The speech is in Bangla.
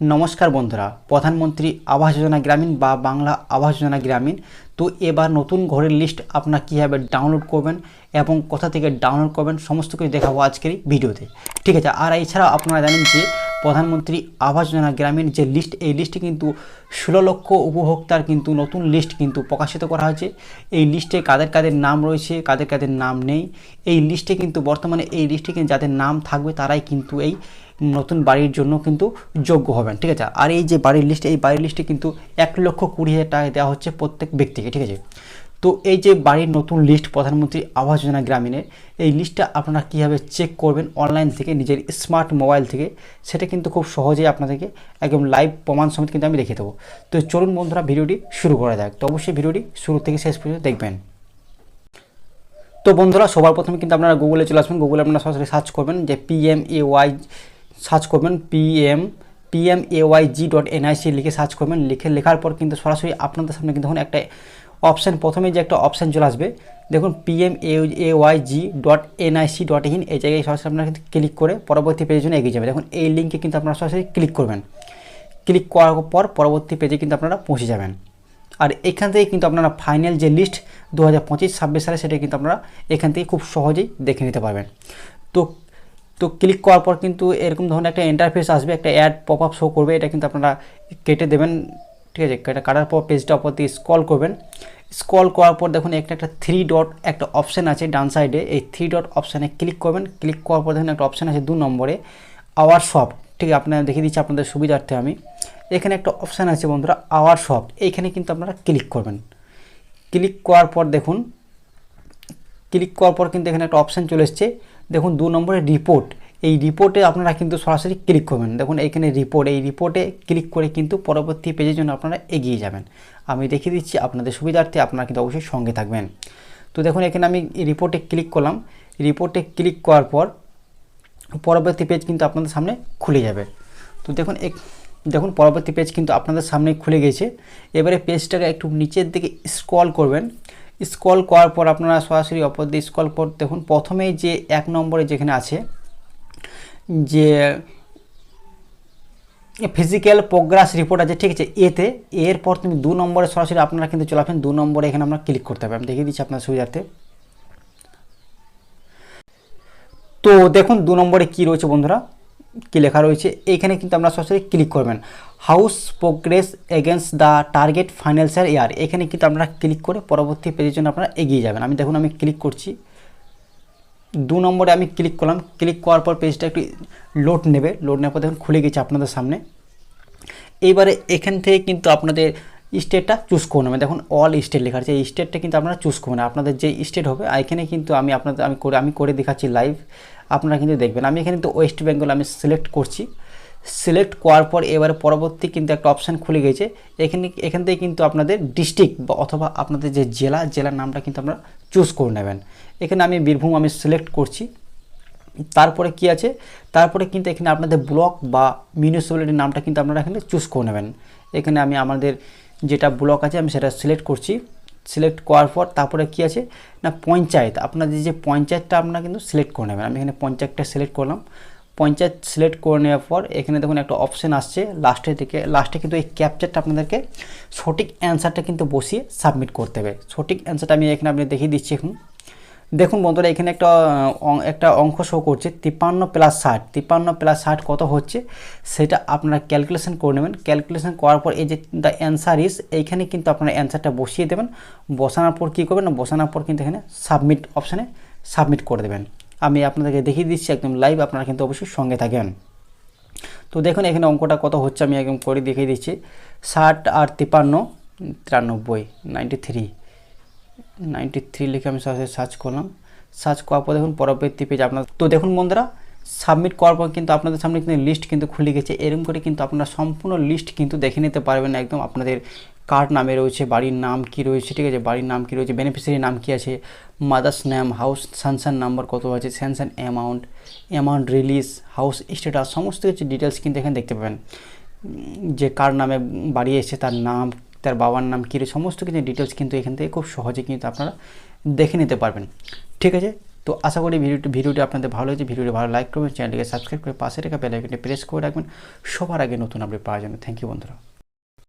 নমস্কার বন্ধুরা, প্রধানমন্ত্রী আবাস যোজনা গ্রামীণ বা বাংলা আবাস যোজনা গ্রামীণ। তো এবার নতুন ঘরের লিস্ট আপনার কীভাবে ডাউনলোড করবেন এবং কোথা থেকে ডাউনলোড করবেন, সমস্ত কিছু দেখাবো আজকের ভিডিওতে। ঠিক আছে, আর এছাড়াও আপনারা জানেন যে প্রধানমন্ত্রী আবাস যোজনা গ্রামীণ যে লিস্ট এই লিস্টে কিন্তু ষোলো লক্ষ উপভোক্তার কিন্তু নতুন লিস্ট কিন্তু প্রকাশিত করা হয়েছে। এই লিস্টে কাদের কাদের নাম রয়েছে, কাদের কাদের নাম নেই, এই লিস্টে কিন্তু বর্তমানে এই লিস্টে কিন্তু যাদের নাম থাকবে তারাই কিন্তু এই নতুন বাড়ির জন্য কিন্তু যোগ্য হবেন, ঠিক আছে? আর এই যে বাড়ির লিস্ট এই বাড়ির লিস্টে কিন্তু এক লক্ষ কুড়ি হাজার টাকা দেওয়া হচ্ছে প্রত্যেক ব্যক্তিকে, ঠিক আছে? তো এই যে বাড়ির নতুন লিস্ট প্রধানমন্ত্রী আবাস যোজনা গ্রামীণের, এই লিস্টটা আপনারা কীভাবে চেক করবেন অনলাইন থেকে, নিজের স্মার্ট মোবাইল থেকে, সেটা কিন্তু খুব সহজেই আপনাদেরকে একদম লাইভ প্রমাণ সমেত কিন্তু আমি দেখিয়ে দেবো। তো চলুন বন্ধুরা, ভিডিওটি শুরু করা যাক। তো অবশ্যই ভিডিওটি শুরু থেকে শেষ পর্যন্ত দেখবেন। তো বন্ধুরা, সবার প্রথমে কিন্তু আপনারা গুগলে চলে আসবেন। গুগলে আপনারা সরাসরি সার্চ করবেন যে পিএম এ ওয়াই সার্চ করবেন PM PM A Y G dot NIC লিখে সার্চ করবেন। লিখে, লেখার পর কিন্তু সরাসরি আপনাদের সামনে কিন্তু দেখুন একটা অপশান প্রথমে যে একটা অপশান চলে আসবে, দেখুন PM A Y G dot NIC dot in এই জায়গায় সরাসরি আপনারা কিন্তু ক্লিক করে পরবর্তী পেজের জন্য এগিয়ে যাবে দেখুন এই লিঙ্কে কিন্তু আপনারা সরাসরি ক্লিক করবেন। ক্লিক করার পর পরবর্তী পেজে কিন্তু আপনারা পৌঁছে যাবেন। আর এখান থেকে কিন্তু আপনারা ফাইনাল যে লিস্ট দু হাজার পঁচিশ ছাব্বিশ সালে, সেটা কিন্তু আপনারা এখান থেকে খুব সহজেই দেখে নিতে পারবেন। তো তো ক্লিক করার পর কিন্তু এরকম ধরনের একটা ইন্টারফেস আসবে, একটা অ্যাড পপ আপ শো করবে, এটা কিন্তু আপনারা কেটে দেবেন। ঠিক আছে, এটা কাটার পর পেজটা ওপর দিয়ে স্ক্রল করবেন। স্ক্রল করার পর দেখুন একটা একটা থ্রি ডট একটা অপশান আছে ডান সাইডে এই থ্রি ডট অপশানে ক্লিক করবেন। ক্লিক করার পর দেখুন, একটা অপশান আছে দু নম্বরে আওয়ার শপ ঠিক আছে আপনারা দেখিয়ে দিচ্ছি আপনাদের সুবিধার্থে আমি। এখানে একটা অপশান আছে বন্ধুরা আওয়ার শপ এইখানে কিন্তু আপনারা ক্লিক করবেন। ক্লিক করার পর দেখুন ক্লিক করার পর কিন্তু এখানে একটা অপশান চলে এসছে। দেখুন, দু নম্বরে রিপোর্ট এই রিপোর্টে আপনারা কিন্তু সরাসরি ক্লিক করবেন। দেখুন এখানে রিপোর্ট এই রিপোর্টে ক্লিক করে কিন্তু পরবর্তী পেজের জন্য আপনারা এগিয়ে যাবেন। আমি দেখিয়ে দিচ্ছি আপনাদের সুবিধার্থে আপনারা কিন্তু অবশ্যই সঙ্গে থাকবেন। তো দেখুন, এখানে আমি রিপোর্টে ক্লিক করলাম। রিপোর্টে ক্লিক করার পর পরবর্তী পেজ কিন্তু আপনাদের সামনে খুলে যাবে। তো দেখুন, এক, দেখুন, পরবর্তী পেজ কিন্তু আপনাদের সামনে খুলে গেছে। এবারে পেজটাকে একটু নিচের দিকে স্ক্রল করবেন। স্ক্রল করার পর আপনারা সরাসরি অপর দিয়ে স্ক্রল পর দেখুন প্রথমেই যে এক নম্বরে যেখানে আছে যে ফিজিক্যাল প্রোগ্রাস রিপোর্ট আছে, ঠিক আছে, এতে, এরপর তুমি দু নম্বরে সরাসরি আপনারা কিন্তু চলে আসবেন, দু নম্বরে এখানে আমরা ক্লিক করতে হবে আমি দেখিয়ে দিচ্ছি আপনার সুবিধার্থে। তো দেখুন, দু নম্বরে কি রয়েছে বন্ধুরা? কি লেখা রয়েছে? এইখানে কিন্তু আমরা সরাসরি ক্লিক করবেন। House progress against the target financial year এখানে কিন্তু আপনারা ক্লিক করে পরবর্তী পেজের জন্য আপনারা এগিয়ে যাবেন। আমি দেখুন, আমি ক্লিক করছি। দু নম্বরে আমি ক্লিক করলাম ক্লিক করার পর পেজটা একটু লোড নেবে। লোড নেওয়ার পর দেখুন খুলে গেছে আপনাদের সামনে। এইবারে এখান থেকে কিন্তু আপনাদের স্টেটটা চুজ করে নেবেন দেখুন অল স্টেট লেখা আছে, এই স্টেটটা কিন্তু আপনারা চুজ করবেন আপনাদের যে স্টেট হবে এখানে কিন্তু আমি আপনাদের, আমি করে আমি করে দেখাচ্ছি লাইভ আপনারা কিন্তু দেখবেন। আমি এখানে কিন্তু ওয়েস্ট বেঙ্গল আমি সিলেক্ট করছি। সিলেক্ট করার পর এবারে পরবর্তী কিন্তু একটা অপশান খুলে গেছে। এখানে, এখান থেকে কিন্তু আপনাদের ডিস্ট্রিক্ট বা অথবা আপনাদের যে জেলা, জেলার নামটা কিন্তু আপনারা চুজ করে নেবেন। এখানে আমি বীরভূম আমি সিলেক্ট করছি। তারপরে কি আছে? তারপরে কিন্তু এখানে আপনাদের ব্লক বা মিউনিসিপ্যালিটির নামটা কিন্তু আপনারা এখানে চুজ করে নেবেন। এখানে আমি আমাদের যেটা ব্লক আছে আমি সেটা সিলেক্ট করছি। সিলেক্ট করার পর তারপরে কি আছে? না, পঞ্চায়েত। আপনাদের যে পঞ্চায়েতটা আপনারা কিন্তু সিলেক্ট করে নেবেন। আমি এখানে পঞ্চায়েতটা সিলেক্ট করলাম। পঞ্চায়েত সিলেক্ট করে নেওয়ার পর এখানে দেখুন একটা অপশান আসছে। লাস্টের দিকে লাস্টে কিন্তু এই ক্যাপচারটা আপনাদেরকে সঠিক অ্যান্সারটা কিন্তু বসিয়ে সাবমিট করতে হবে। সঠিক অ্যান্সারটা আমি এখানে আপনি দেখিয়ে দিচ্ছি এখন। দেখুন বন্ধুরা, এখানে একটা একটা অঙ্ক শো করছে, তিপ্পান্ন প্লাস ষাট। তিপ্পান্ন প্লাস ষাট কত হচ্ছে? সেটা আপনারা ক্যালকুলেশন করে নেবেন। ক্যালকুলেশন করার পর এই যে দ্য অ্যান্সার ইস এইখানে কিন্তু আপনারা অ্যান্সারটা বসিয়ে দেবেন। বসানোর পর কী করবেন? বসানোর পর কিন্তু এখানে সাবমিট অপশানে সাবমিট করে দেবেন। আমি আপনাদেরকে দেখিয়ে দিচ্ছি একদম লাইভ আপনারা কিন্তু অবশ্যই সঙ্গে থাকেন। তো দেখুন, এখানে অঙ্কটা কত হচ্ছে আমি একদম করে দেখিয়ে দিচ্ছি। ষাট আর তিপান্ন তিরানব্বই নাইনটি থ্রি নাইনটি থ্রি লিখে আমি সার্চ করলাম। সার্চ করার পর দেখুন, পরবর্তী পেজ আপনার তো দেখুন বন্ধুরা সাবমিট করার পর কিন্তু আপনাদের সামনে কিন্তু লিস্ট কিন্তু খুলে গেছে। এরকম করে কিন্তু আপনারা সম্পূর্ণ লিস্ট কিন্তু দেখে নিতে পারবেন একদম আপনাদের কার নামে রয়েছে, বাড়ির নাম কি রয়েছে, ঠিক আছে, বাড়ির নাম কি রয়েছে বেনিফিশিয়ারি নাম কি আছে mother's name house sanction number কত আছে sanction amount amount release house status সমস্ত কিছু ডিটেলস কিন্তু এখানে দেখতে পাবেন। যে কার নামে বাড়ি এসেছে, তার নাম, তার বাবার নাম কী সমস্ত কিছু ডিটেলস কিন্তু এখান থেকে খুব সহজে কিন্তু আপনারা দেখে নিতে পারবেন। ঠিক আছে? তো আশা করি ভিডিওটি ভিডিওটি আপনাদের ভালো হয়েছে ভিডিওটি ভালো লাইক করবেন চ্যানেলটিকে সাবস্ক্রাইব করে পাশে রেখে বেল আইকনটি প্রেস করে রাখবেন। সবার আগে নতুন আপডেট পাওয়ার জন্য থ্যাংক ইউ বন্ধুরা।